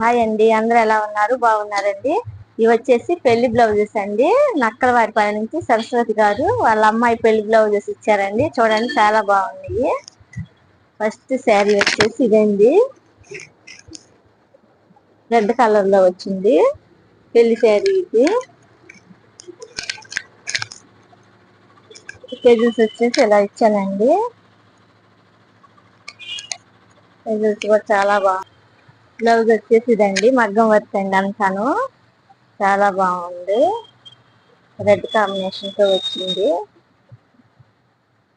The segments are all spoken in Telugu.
హాయ్ అండి. అందరూ ఎలా ఉన్నారు? బాగున్నారండి. ఇవి వచ్చేసి పెళ్ళి బ్లౌజెస్ అండి. నక్కల వారి పని నుంచి సరస్వతి గారు వాళ్ళ అమ్మాయి పెళ్ళి బ్లౌజెస్ ఇచ్చారండి. చూడండి చాలా బాగున్నాయి. ఫస్ట్ శారీ వచ్చేసి ఇదండి. రెడ్ కలర్లో వచ్చింది. పెళ్ళి శారీ ఇది. కేజీస్ వచ్చేసి ఇలా ఇచ్చానండి. కేజీస్ కూడా చాలా బాగుంది బ్లౌజ్ వచ్చేసి ఇదండి మగ్గం వర్క్ అండి అంతాను. చాలా బాగుంది. రెడ్ కాంబినేషన్తో వచ్చింది.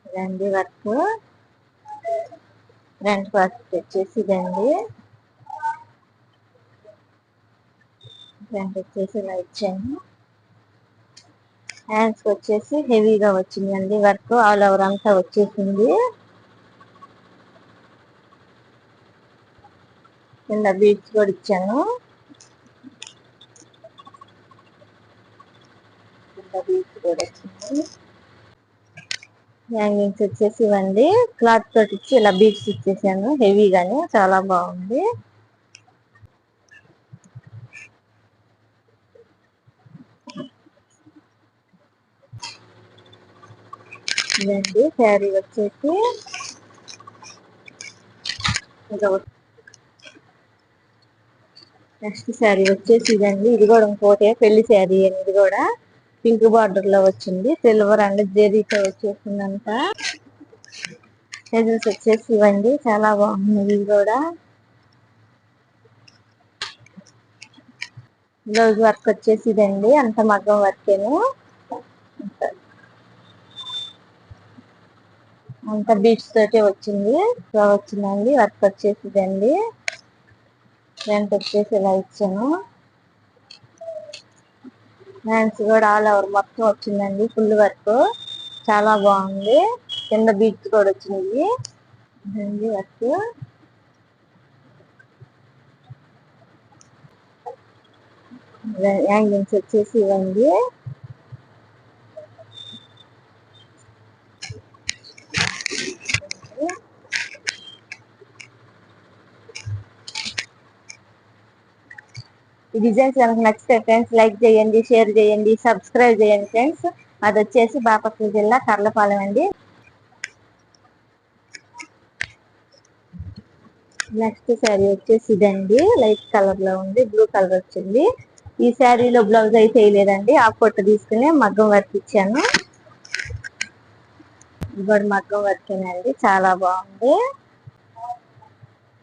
ఇదండి వర్క్. ఫ్రంట్ వర్క్ వచ్చేసి ఇదండి. ఫ్రంట్ వచ్చేసి ఇలా ఇచ్చాను హ్యాండ్స్ వచ్చేసి హెవీగా వచ్చిందండి వర్క్. ఆల్ ఓవర్ అంతా వచ్చేసింది. కింద బీట్స్ కూడా ఇచ్చాను. కింద బీట్స్ కూడా వచ్చింది హ్యాంగింగ్స్ వచ్చేసి ఇవ్వండి. క్లాత్ తోటి ఇచ్చి ఇలా బీట్స్ ఇచ్చేసాను. హెవీగానే చాలా బాగుంది. ఇదండి శారీ వచ్చేసి. నెక్స్ట్ శారీ వచ్చేసి ఇదండి. ఇది కూడా ఇంకోటే పెళ్ళి శారీ ఇది కూడా పింక్ బార్డర్లో వచ్చింది. సిల్వర్ అండ్ జెరీతో వచ్చేసిందంట సైజెస్ వచ్చేసి ఇవ్వండి. చాలా బాగుంది ఇది కూడా. బ్లౌజ్ వర్క్ వచ్చేసి ఇదండి. అంత మగ్గం వర్కేను అంత బీట్స్ తోటే వచ్చింది. వచ్చిందండి. వర్క్ వచ్చేసి ఇదండి. ఫ్రంట్ వచ్చేసి ఇలా ఇచ్చాను. హ్యాండ్స్ కూడా ఆల్ ఓవర్ మొత్తం వచ్చిందండి ఫుల్ వర్క్ చాలా బాగుంది. కింద బీచ్ కూడా వచ్చినాయి. ఇదండి వర్క్ యాంగిల్స్ వచ్చేసి ఇవ్వండి. ఈ డిజైన్స్ కనుక నచ్చితే ఫ్రెండ్స్ లైక్ చేయండి షేర్ చేయండి సబ్స్క్రైబ్ చేయండి ఫ్రెండ్స్ అది వచ్చేసి బాపట్ల జిల్లా కర్లపాలెం అండి. నెక్స్ట్ శారీ వచ్చేసి ఇదండి. లైట్ కలర్లో ఉంది బ్లూ కలర్ వచ్చింది. ఈ శారీలో బ్లౌజ్ అయితే వేయలేదండి. ఆ పొట్టు తీసుకుని మగ్గం వర్క్ ఇచ్చాను. ఇప్పుడు మగ్గం వర్క్ అండి. చాలా బాగుంది.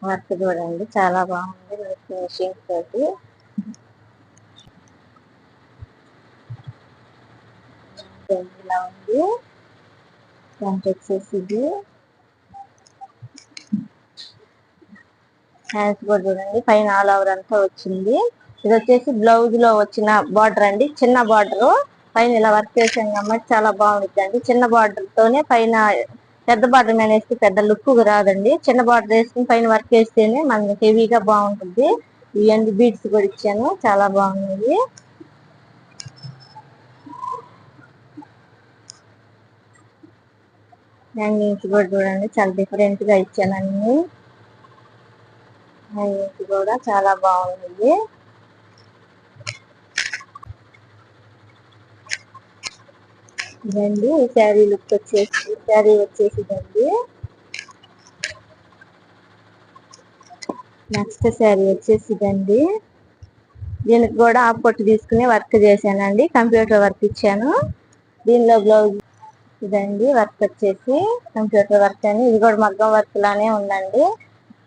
వర్క్ చూడండి చాలా బాగుంది. ఫినిషింగ్ తోటి. ఇలా ఉంది. ఫ్రంట్ వచ్చేసి ఇది. హ్యాండ్స్ కూడా చూడండి. పైన ఆల్ ఓవర్ అంతా వచ్చింది. ఇది వచ్చేసి బ్లౌజ్లో వచ్చిన బార్డర్ అండి. చిన్న బార్డర్ పైన ఇలా వర్క్ చేసాం కాబట్టి చాలా బాగుంటుంది అండి చిన్న బార్డర్ తోనే పైన పెద్ద బార్డర్ మీద వేస్తే పెద్ద లుక్ రాదండి. చిన్న బార్డర్ వేసుకుని పైన వర్క్ వేస్తేనే మనకి హెవీగా బాగుంటుంది. ఇవన్నీ బీడ్స్ కూడా ఇచ్చాను. చాలా బాగున్నాయి. ఇంటి కూడా చూడండి చాలా డిఫరెంట్గా ఇచ్చాను అన్ని. కూడా చాలా బాగుంది. ఇదండి ఈ శారీ లుక్ వచ్చేసి శారీ వచ్చేసిదండి నెక్స్ట్ శారీ వచ్చేసిదండి దీనికి కూడా ఆఫ్ పొట్టు తీసుకుని వర్క్ చేశానండి కంప్యూటర్ వర్క్ ఇచ్చాను. దీనిలో బ్లౌజ్ ఇదండి వర్క్ వచ్చేసి కంప్యూటర్ వర్క్ అని ఇది కూడా మగ్గం వర్క్ లానే ఉందండి.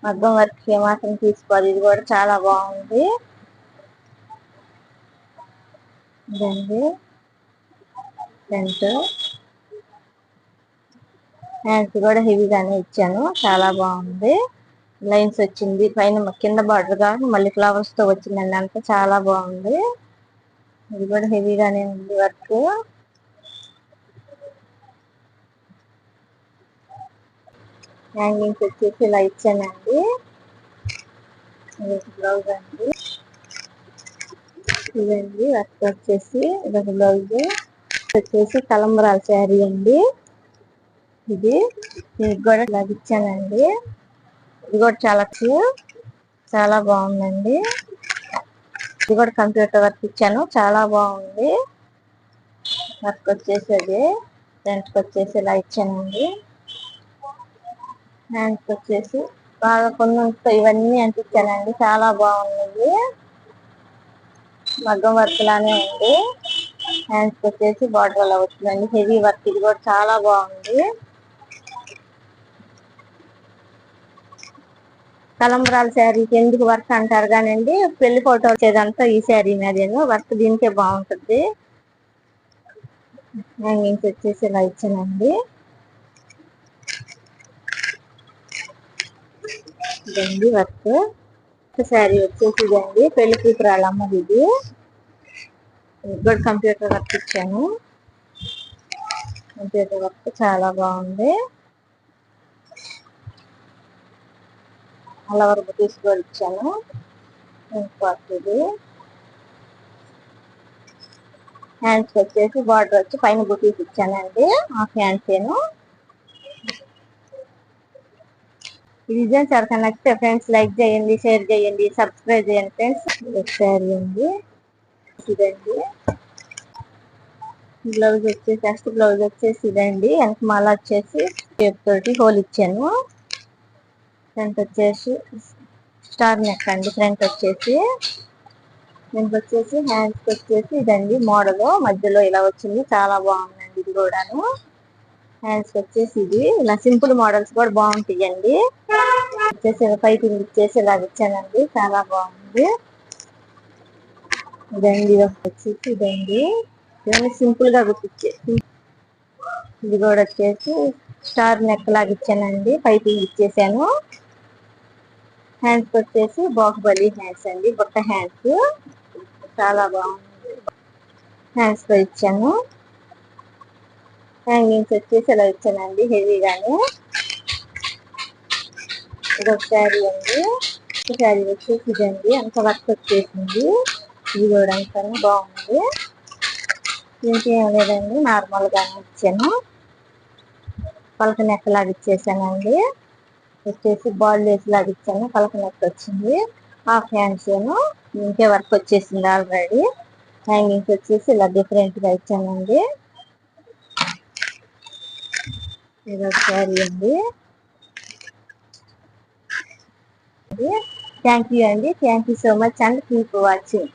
మగ్గం వర్క్ ఏమాత్రం తీసుకోవాలి. ఇది కూడా చాలా బాగుంది. ఇదండి. ఫ్రంట్. హ్యాండ్స్ కూడా హెవీగానే ఇచ్చాను. చాలా బాగుంది. లైన్స్ వచ్చింది. పైన కింద బార్డర్ కానీ మళ్ళీ ఫ్లవర్స్తో వచ్చిందండి. అంతా చాలా బాగుంది. ఇది కూడా హెవీగానే ఉంది వర్క్. హ్యాంగింగ్స్ వచ్చేసి ఇలా ఇచ్చానండి. బ్లౌజ్ అండి. ఇదండి వర్క్ వచ్చేసి ఇదొక బ్లౌజ్. వచ్చేసి కలంబరాల శారీ అండి. ఇది దీనికి కూడా ఇలా ఇచ్చానండి. ఇది కూడా చాలా చాలా బాగుందండి. ఇది కూడా కంప్యూటర్ వర్క్ ఇచ్చాను చాలా బాగుంది. వర్క్ వచ్చేసి అది రెంట్కి వచ్చేసి ఇలా ఇచ్చానండి. హ్యాండ్స్ వచ్చేసి. బాగా కొన్ని ఇవన్నీ అంటించానండి. చాలా బాగున్నాయి మగ్గం వర్క్ లానే ఉంది. హ్యాండ్స్ వచ్చేసి. బార్డర్ అలా వచ్చిందండి. హెవీ వర్క్ ఇది కూడా చాలా బాగుంది. కలంబరాల శారీకి ఎందుకు వర్క్ అంటారు కానండి పెళ్ళి ఫోటో వచ్చేదంతా ఈ శారీ మీదేను. వర్క్ దీనికే బాగుంటుంది. హ్యాంగింగ్స్ వచ్చేసి ఇలా ఇచ్చానండి. ఇదండి వర్క్. శారీ వచ్చేసి ఇదండి. పెళ్ళి కూతురాల అమ్మది ఇది. కూడా కంప్యూటర్ వర్క్ ఇచ్చాను. కంప్యూటర్ వర్క్ చాలా బాగుంది. అలా వరకు తీసుకొని ఇచ్చాను ఇది. హ్యాండ్స్ వచ్చేసి బార్డర్ వచ్చి పైన బుటీస్ ఇచ్చానండి. ఆ హ్యాండ్స్ ఏను ఈ డిజైన్స్ నచ్చితే ఫ్రెండ్స్ లైక్ చేయండి షేర్ చేయండి సబ్స్క్రైబ్ చేయండి ఫ్రెండ్స్ శారీ అండి ఇదండి బ్లౌజ్ వచ్చేసి ఫస్ట్ బ్లౌజ్ వచ్చేసి ఇదండి వెనక మాల వచ్చేసి టేప్ తోటి హోల్ ఇచ్చాను. ఫ్రంట్ వచ్చేసి స్టార్ నెక్ అండి. ఫ్రంట్ వచ్చేసి ఫ్రంట్ వచ్చేసి హ్యాండ్స్కి వచ్చేసి ఇదండి మోడల్ మధ్యలో ఇలా వచ్చింది. చాలా బాగుందండి ఇది కూడాను. హ్యాండ్స్ వచ్చేసి ఇది. ఇలా సింపుల్ మోడల్స్ కూడా బాగుంటాయండి. వచ్చేసి పైపింగ్ ఇచ్చేసి ఇలా ఇచ్చానండి. చాలా బాగుంది. ఇదండి వచ్చేసి ఇదండి. ఇవన్నీ సింపుల్గా గుర్తిచ్చే ఇది కూడా వచ్చేసి స్టార్ నెక్ లాగా ఇచ్చానండి. పైపింగ్ ఇచ్చేసాను. హ్యాండ్స్ వచ్చేసి బాహుబలి హ్యాండ్స్ అండి. బుట్ట హ్యాండ్స్ చాలా బాగుంది. హ్యాండ్స్ ఇచ్చాను. హ్యాంగింగ్స్ వచ్చేసి ఇలా ఇచ్చానండి హెవీగానే. ఇది ఒక శారీ అండి. శారీ వచ్చేసి ఇదండి. అంత వర్క్ వచ్చేసింది. ఇది కూడా అంతా బాగుంది. ఇంకేం లేదండి నార్మల్గానే ఇచ్చాను. పలక నెక్క లాగా ఇచ్చేసానండి. వచ్చేసి బాల్ లేస్ లాగా ఇచ్చాను. పలక నెక్క వచ్చింది. హాఫ్ హ్యాండ్స్ ఏమో ఇంకే వర్క్ వచ్చేసింది ఆల్రెడీ. హ్యాంగింగ్స్ వచ్చేసి ఇలా డిఫరెంట్గా ఇచ్చానండి. ఇది శారీ అండి. థ్యాంక్ యూ అండి. Thank you so much and. Keep watching